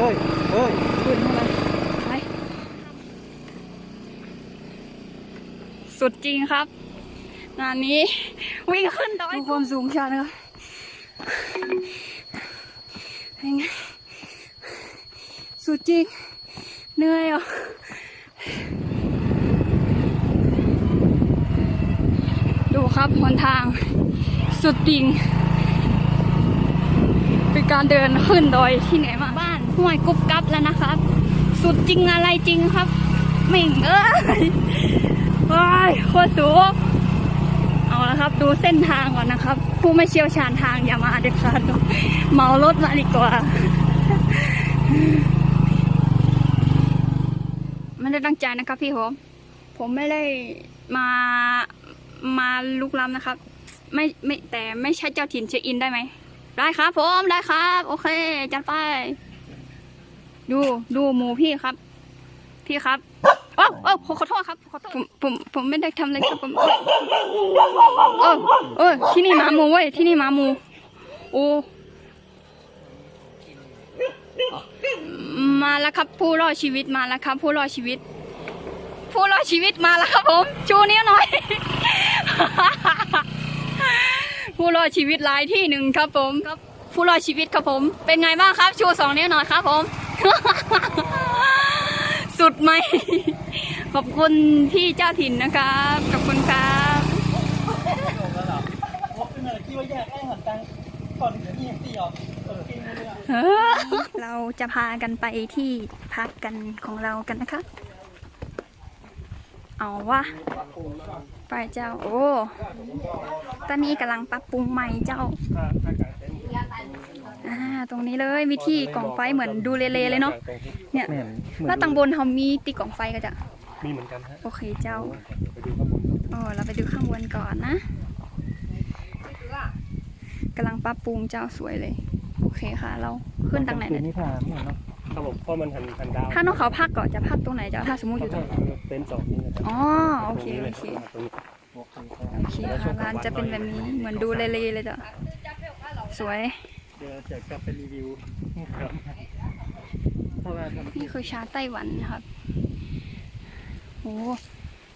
เฮ้ยเฮ้ยขึ้นมาไปสุดจริงครับ งานนี้ วิ่งขึ้นดอยความสูงชันครับเป็นไงสุดจริงเหนื่อยอะดูครับหนทางสุดจริง เป็นการเดินขึ้นดอยที่ไหนมาบ้าน ห้วยกุบกับแล้วนะครับ สุดจริงอะไรจริงครับเหม่งเอ้ยว้ายโคตรสูงเอาละครับ ดูเส้นทางก่อนนะครับ ผู้ไม่เชี่ยวชาญทางอย่ามาเด็ดขาดเมารถมาดีกว่า ไม่ได้ตั้งใจนะครับพี่ผมผมไม่ได้มามาลุกล้ำนะครับ ไม่ไม่แต่ไม่ใช่เจ้าถิ่นเช็คอินได้ไหมได้ครับผมได้ครับ โอเค จัดไป ดูดูหมูพี่ครับ พี่ครับโอ้โอ้ขอขอโทษครับขอโทษผมผมผมไม่ได้ทำอะไรครับผมเออเออที่นี่หมาหมูเว้ยที่นี่หมาหมู โอ้มาแล้วครับ ผู้รอดชีวิตมาแล้วครับ ผู้รอดชีวิต ผู้รอดชีวิตมาแล้วครับผม ชูนิ้วหน่อย ผู้รอดชีวิตรายที่หนึ่งครับผมครับ ผู้รอดชีวิตครับผม เป็นไงบ้างครับ ชูสองนิ้วหน่อยครับผม สุดไหม ขอบคุณพี่เจ้าถิ่นนะครับ ขอบคุณครับเออกินเลยอะเราจะพากันไปที่พักกันของเรากันนะคะ เอาวะไปเจ้า โอ้ ตอนนี้กำลังปรับปรุงใหม่เจ้า อ่าตรงนี้เลยมีที่กล่องไฟเหมือนดูเลเลเลยเนาะเนี่ยแม่นแล้วตังบนเขามีตีกล่องไฟก็จะมีเหมือนกันฮะโอเคเจ้าไปดูข้างบนก่อนโอ้เราไปดูข้างบนก่อนนะกำลังปรับปรุงเจ้าสวยเลย โอเคค่ะ เราขึ้นทางไหนคืเนี่ยนี่ทางเหมือนเนาะครับผมเพราะมันหันหันดาวถ้าน้องเขาพักก่อนจะพักตรงไหนเจ้าถ้าสมมติอยู่ตรงเต็นท์สองนี่นะครับอ๋อโอเคโอเคตรงนี้โอเคค่ะร้านจะเป็นแบบนี้เหมือนดูเลเลเลยจ้ะสวย เดี๋ยวจะกลับไปรีวิวครับเพราะว่าทำนี่คือชาไต้หวันนะครับโอ้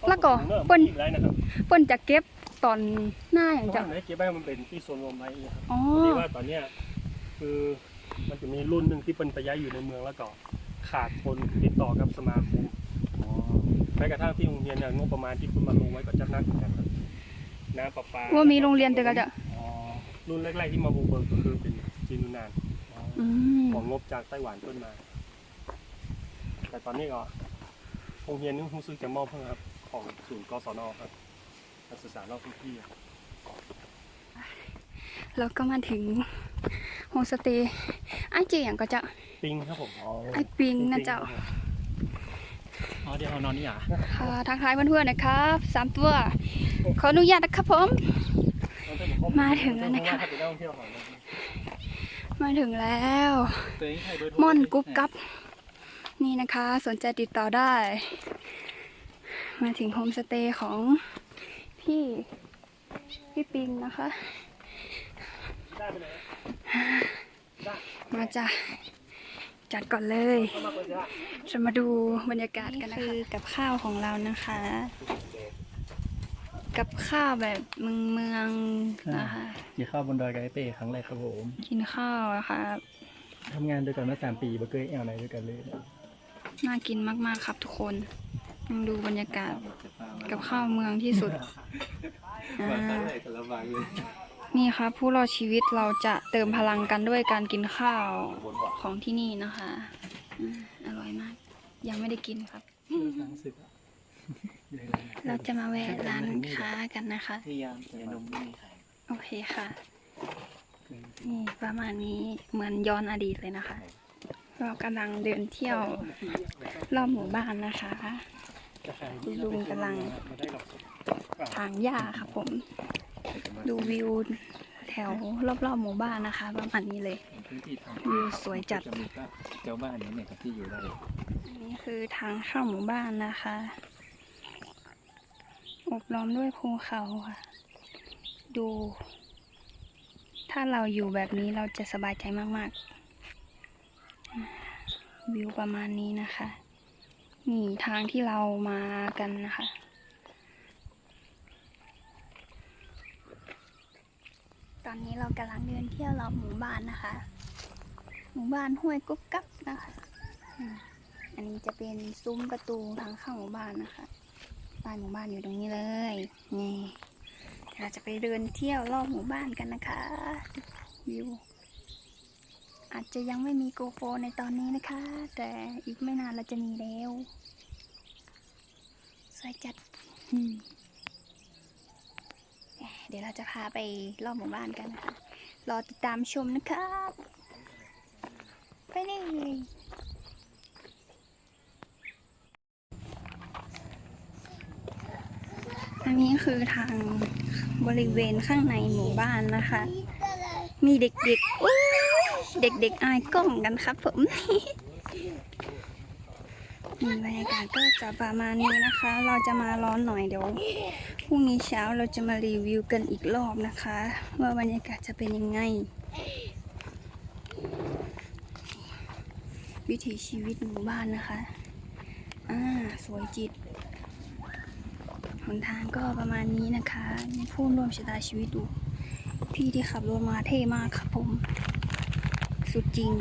แล้วก็เปิ้เปิ้นลไรนะครับเปิ้นจะเก็บตอนหน้าอย่างเพราะจ้ะว่าไหนเก็บไว้มันเป็นที่โซนรวมไว้นะครับอ๋อพอดีว่าตอนเนี้ยคือมันจะมีรุ่นหนึ่งที่เป็นไปย้ายอยู่ในเมืองแล้วก็ขาดคนติดต่อกับสมาคมแม้กระทั่งที่โรงเรียนเนี่ยงบประมาณที่คุณมาลงไว้ก็จะนักเหมือนกันครับน้ำประปาว่ามีโรงเรียนเดียวกันจ้ะรุ่นแรกๆที่มาบูเบิร์กก็คือเป็น จีนยูนานอืมของงบจากไต้หวันต้นมา แต่ตอนนี้ก็โรงเรียนนี่รู้สึกจะมอบเพิ่มครับ ของศูนย์กศนครับการศึกษานอกพื้นที่ครับแล้วก็มาถึงโฮมสเตย์ไอ้เจียงก็จะปิงครับผมไอ้ปิงนะเจ้าอ๋อเดี๋ยวเอานอนนี่อะค่ะทักทายเพื่อนๆนะครับสามตัว ขออนุญาตนะครับผม มาถึงแล้วนะคะ มาถึงแล้วม่อนกุ๊บกับ นี่นะคะ สนใจติดต่อได้ มาถึงโฮมสเตย์ของพี่พี่ปิงนะคะ มาจ้ะจัดก่อนเลย จะมาดูบรรยากาศกันนะคะคือกับข้าวของเรานะคะ กับข้าวแบบเมืองเมืองๆนะคะ กินข้าวบนดอยไกด์เป้ครั้งแรกครับผมกินข้าวนะคะทำงานด้วยกันมาสามปีบ่เคยแอลไหนด้วยกันเลยน่ากินมากๆครับทุกคนยังดูบรรยากาศกับข้าวเมืองที่สุดอ่ากันละบางเลยนี่ครับผู้รอดชีวิตเราจะเติมพลังกันด้วยการกินข้าวของที่นี่นะคะอืมอร่อยมาก ยังไม่ได้กินครับรู้สึกอะ เราจะมาแวะร้านค้ากันนะคะ พยายามแต่นมไม่มีขายโอเคค่ะ นี่ประมาณนี้เหมือนย้อนอดีตเลยนะคะ เรากำลังเดินเที่ยวรอบหมู่บ้านนะคะคุณลุงกำลังทางหญ้าครับผม ดูวิวแถวรอบๆหมู่บ้านนะคะ ประมาณนี้เลยพื้นที่ทางวิวสวยจัดจมูกก็เจ้าบ้านนี้เนี่ยครับที่อยู่ได้อันนี้คือทางเข้าหมู่บ้านนะคะอ บล้อมด้วยภูเขาค่ะ ดู ถ้าเราอยู่แบบนี้เราจะสบายใจมากๆ วิวประมาณนี้นะคะ นี่ทางที่เรามากันนะคะ ตอนนี้เรากำลังเดินเที่ยวรอบหมู่บ้านนะคะ หมู่บ้านห้วยกุ๊กกั๊บนะคะ อันนี้จะเป็นซุ้มประตูทางเข้าหมู่บ้านนะคะ ป้ายหมู่บ้านอยู่ตรงนี้เลย นี่เราจะไปเดินเที่ยวรอบหมู่บ้านกันนะคะวิวอาจจะยังไม่มีโกโปรในตอนนี้นะคะ แต่อีกไม่นานเราจะมีแล้วสวยจัดเดี๋ยวเราจะพาไปรอบหมู่บ้านกันนะคะ รอติดตามชมนะครับ ไปเลย นี้คือทางบริเวณข้างในหมู่บ้านนะคะ มีเด็กๆเด็กๆอายกล้องกันครับผมนี่บรรยากาศก็จะประมาณนี้นะคะ เราจะมาร้อนหน่อยเดี๋ยวพรุ่งนี้เช้าเราจะมารีวิวกันอีกรอบนะคะ ว่าบรรยากาศจะเป็นยังไง วิถีชีวิตหมู่บ้านนะคะ อ่า สวยจิต หนทางก็ประมาณนี้นะคะมีผู้ร่วมชะตาชีวิตดูพี่ที่ขับรถมาเท่มากครับผม สุดจริง